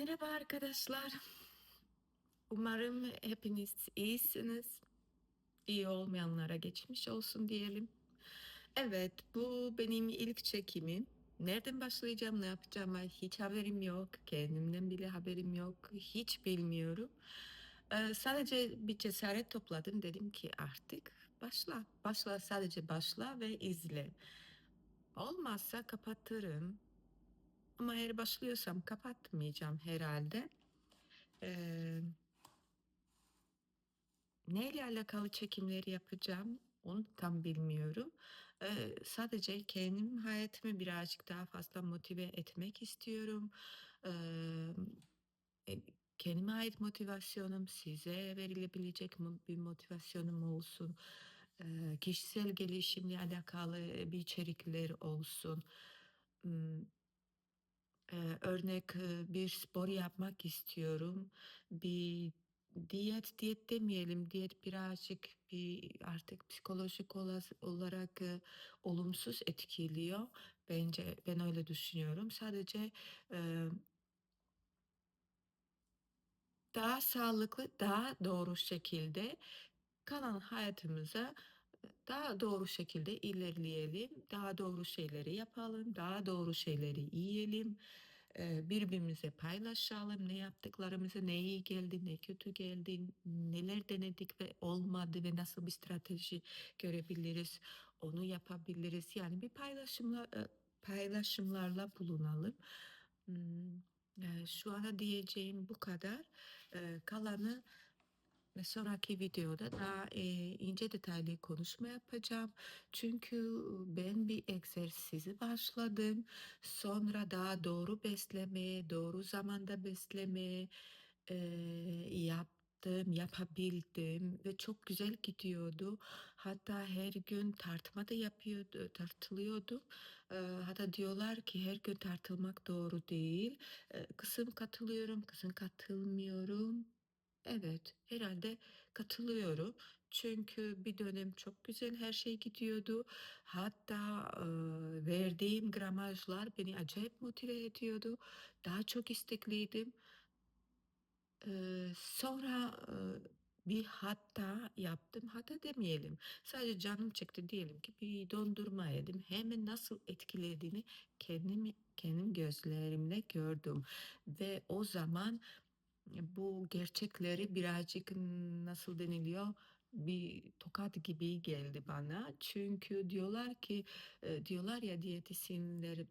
Merhaba arkadaşlar. Umarım hepiniz iyisiniz. İyi olmayanlara geçmiş olsun diyelim. Evet, bu benim ilk çekimim. Nereden başlayacağım, ne yapacağıma hiç haberim yok. Kendimden bile haberim yok. Hiç bilmiyorum. Ee, sadece bir cesaret topladım. Dedim ki artık başla. Başla, sadece başla ve izle. Olmazsa kapatırım. Ama eğer başlıyorsam kapatmayacağım herhalde. Ee, neyle alakalı çekimleri yapacağım onu tam bilmiyorum. Ee, sadece kendim hayatımı birazcık daha fazla motive etmek istiyorum. Ee, e, kendime ait motivasyonum size verilebilecek bir motivasyonum olsun. Ee, kişisel gelişimle alakalı bir içerikler olsun. Hmm, örnek, bir spor yapmak istiyorum. Bir diyet, diyet demeyelim, diyet birazcık bir artık psikolojik olarak, olumsuz etkiliyor. Bence ben öyle düşünüyorum. Sadece, daha sağlıklı, daha doğru şekilde kalan hayatımıza daha doğru şekilde ilerleyelim, daha doğru şeyleri yapalım, daha doğru şeyleri yiyelim, birbirimize paylaşalım, ne yaptıklarımızı, ne iyi geldi, ne kötü geldi, neler denedik ve olmadı ve nasıl bir strateji görebiliriz, onu yapabiliriz. Yani bir paylaşımla, paylaşımlarla bulunalım. Hmm, şu ana diyeceğim bu kadar. Kalanı ve sonraki videoda daha eee, ince detaylı konuşma yapacağım. Çünkü ben bir egzersizi başladım. Sonra daha doğru beslemeye, doğru zamanda beslemeye eee, yaptım, yapabildim ve çok güzel gidiyordu. Hatta her gün tartma da yapıyordu, tartılıyordu. Eee, hatta diyorlar ki her gün tartılmak doğru değil. Eee, kısım katılıyorum, kısım katılmıyorum. Evet, herhalde katılıyorum. Çünkü bir dönem çok güzel her şey gidiyordu. Hatta, eee, verdiğim gramajlar beni acayip motive ediyordu. Daha çok istekliydim. Eee, sonra, eee, bir hata yaptım. Hata demeyelim. Sadece canım çekti diyelim ki bir dondurma yedim. Hemen nasıl etkilediğini kendimi kendim gözlerimle gördüm ve o zaman bu gerçekleri birazcık nasıl deniliyor? Bir tokat gibi geldi bana. Çünkü diyorlar ki, diyorlar ya diyetisyenler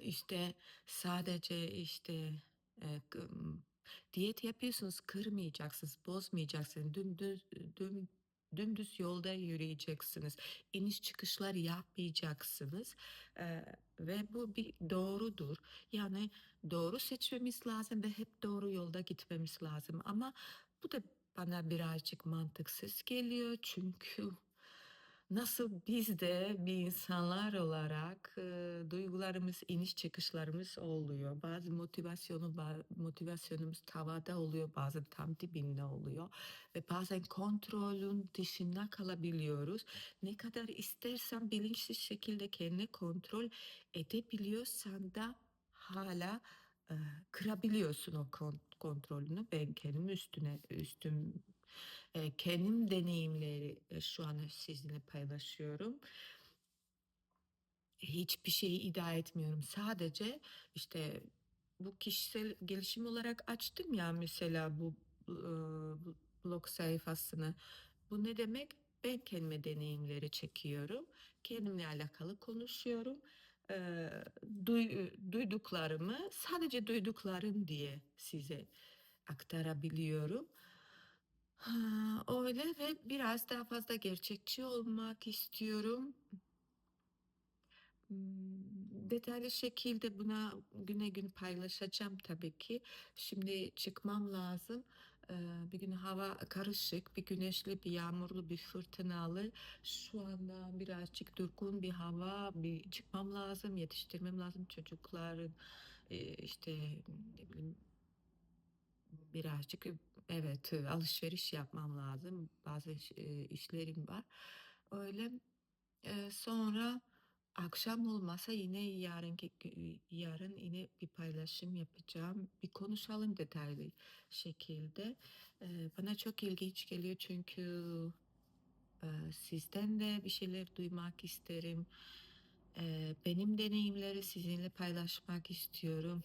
işte, sadece, işte, diyet yapıyorsunuz, kırmayacaksınız, bozmayacaksınız, dümdüz düm dümdüz yolda yürüyeceksiniz, iniş çıkışlar yapmayacaksınız, eee, ve bu bir doğrudur. Yani doğru seçmemiz lazım ve hep doğru yolda gitmemiz lazım. Ama bu da bana birazcık mantıksız geliyor. Çünkü Nasıl biz de bir insanlar olarak, eee, duygularımız, iniş çıkışlarımız oluyor. Bazı motivasyonu motivasyonumuz tavada oluyor, bazen tam dibinde oluyor ve bazen kontrolün dışında kalabiliyoruz. Ne kadar istersen bilinçsiz şekilde kendini kontrol edebiliyorsan da hala eee, kırabiliyorsun o kon kontrolünü. Ben kendim üstüne üstüm kendim deneyimleri, şu an sizinle paylaşıyorum. Hiçbir şeyi iddia etmiyorum. Sadece, işte, bu kişisel gelişim olarak açtım ya mesela bu, blog sayfasını. Bu ne demek? Ben kendime deneyimleri çekiyorum. Kendimle alakalı konuşuyorum. Eee, duy duyduklarımı sadece duyduklarım diye size aktarabiliyorum. Ha, öyle ve biraz daha fazla gerçekçi olmak istiyorum. Imm, detaylı şekilde buna güne gün paylaşacağım tabii ki. Şimdi çıkmam lazım. Eee, bir gün hava karışık, bir güneşli, bir yağmurlu, bir fırtınalı. Şu anda birazcık durgun bir hava, bir çıkmam lazım, yetiştirmem lazım çocukların, eee, işte, ne bileyim Birazcık, evet, alışveriş yapmam lazım. Bazı işlerim var. Öyle. Sonra, Akşam olmasa yine yarınki yarın yine bir paylaşım yapacağım. Bir konuşalım detaylı şekilde. Bana çok ilginç geliyor çünkü sizden de bir şeyler duymak isterim. Benim deneyimleri sizinle paylaşmak istiyorum.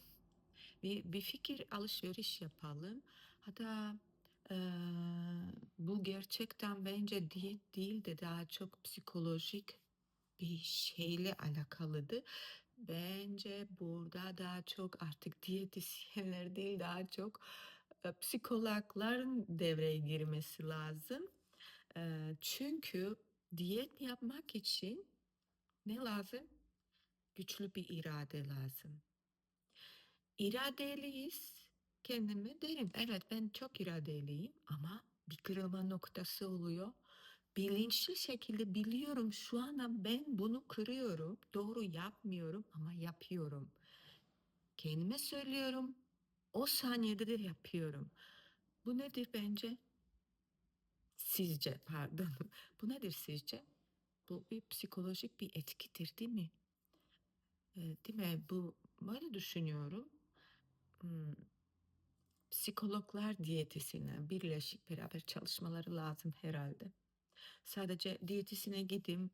Bir, bir fikir alışveriş yapalım. Hatta e, bu gerçekten bence diyet değil de daha çok psikolojik bir şeyle alakalıdır. Bence burada daha çok artık diyetisyenler değil daha çok e, psikologların devreye girmesi lazım. E, çünkü diyet yapmak için ne lazım? Güçlü bir irade lazım. İradeliyiz. Kendime derim. Evet ben çok iradeliyim ama bir kırılma noktası oluyor. Bilinçli şekilde biliyorum şu anda ben bunu kırıyorum. Doğru yapmıyorum ama yapıyorum. Kendime söylüyorum. O saniyede de yapıyorum. Bu nedir bence? Sizce pardon. Bu nedir sizce? Bu bir psikolojik bir etkidir değil mi? Değil mi? Bu böyle düşünüyorum. Hmm, Psikologlar diyetisine birleşik beraber çalışmaları lazım herhalde. Sadece diyetisine gideyim,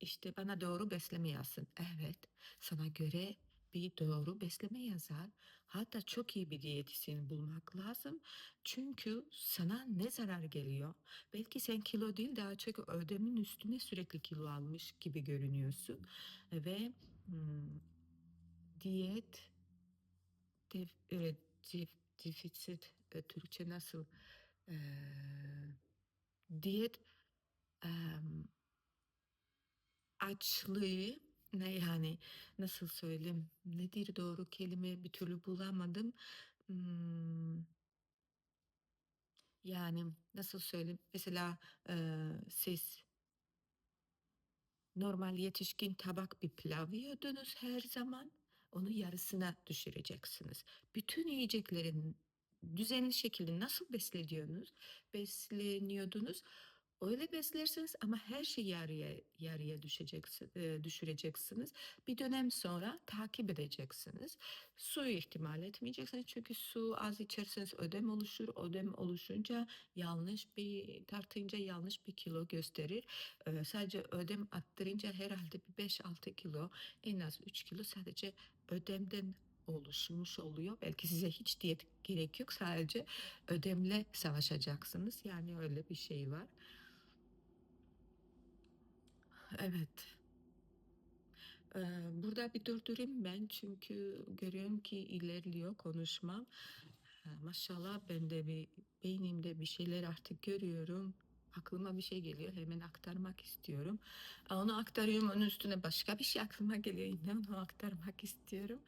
işte bana doğru besleme yazsın. Evet, sana göre bir doğru besleme yazar. Hatta çok iyi bir diyetisyen bulmak lazım. Çünkü sana ne zarar geliyor? Belki sen kilo değil daha çok ödemin üstüne sürekli kilo almış gibi görünüyorsun. Ve hmm, diyet Def, e, defisit e, Türkçe nasıl e, diyet e, açlığı ne yani nasıl söyleyeyim nedir doğru kelime bir türlü bulamadım Hmm, yani nasıl söyleyeyim mesela e, siz Normal yetişkin tabak bir pilav yiyordunuz her zaman. Onu yarısına düşüreceksiniz. Bütün yiyeceklerin düzenli şekilde nasıl besleniyorsunuz? Besleniyordunuz. Öyle beslersiniz ama her şeyi yarıya yarıya e, düşüreceksiniz. Bir dönem sonra takip edeceksiniz. Suyu ihtimal etmeyeceksiniz çünkü su az içerseniz ödem oluşur. Ödem oluşunca yanlış bir tartınca yanlış bir kilo gösterir. Ee, sadece ödem attırınca herhalde bir 5-6 kilo en az 3 kilo sadece ödemden oluşmuş oluyor. Belki size hiç diyet gerek yok sadece ödemle savaşacaksınız. Yani öyle bir şey var. Evet. Burada bir durdurayım ben çünkü görüyorum ki ilerliyor konuşmam. Maşallah ben de bir beynimde bir şeyler artık görüyorum. Aklıma bir şey geliyor hemen aktarmak istiyorum. Onu aktarıyorum onun üstüne başka bir şey aklıma geliyor yine onu aktarmak istiyorum.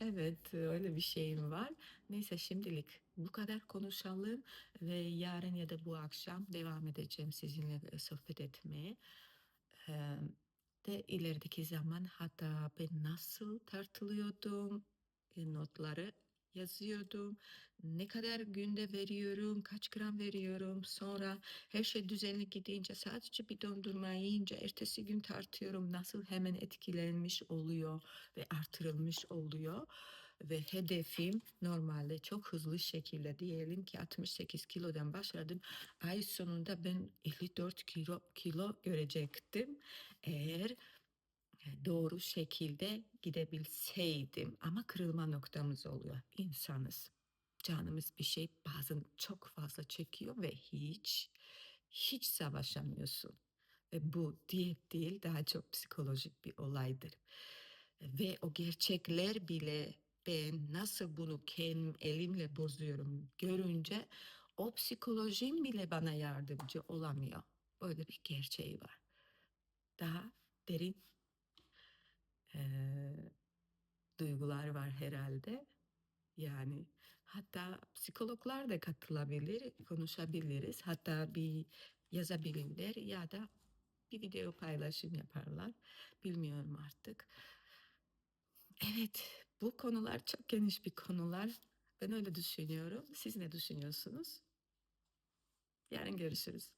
Evet öyle bir şeyim var. Neyse şimdilik bu kadar konuşalım ve yarın ya da bu akşam devam edeceğim sizinle sohbet etmeye. De ilerideki zaman hatta ben nasıl tartılıyordum, e, notları yazıyordum. Ne kadar günde veriyorum, kaç gram veriyorum. Sonra her şey düzenli gidince sadece bir dondurma yiyince ertesi gün tartıyorum. Nasıl hemen etkilenmiş oluyor ve artırılmış oluyor. Ve hedefim normalde çok hızlı şekilde diyelim ki 68 kilodan başladım. Ay sonunda ben 54 kilo, kilo görecektim. Eğer doğru şekilde gidebilseydim ama kırılma noktamız oluyor. İnsanız. Canımız bir şey bazen çok fazla çekiyor ve hiç hiç savaşamıyorsun. Ve bu diyet değil daha çok psikolojik bir olaydır. Ve o gerçekler bile ben nasıl bunu kendim elimle bozuyorum görünce o psikolojim bile bana yardımcı olamıyor. Böyle bir gerçeği var. Daha derin eee, duygular var herhalde. Yani hatta psikologlar da katılabilir, konuşabiliriz. Hatta bir yazabilirler ya da bir video paylaşım yaparlar. Bilmiyorum artık. Evet, bu konular çok geniş bir konular. Ben öyle düşünüyorum. Siz ne düşünüyorsunuz? Yarın görüşürüz.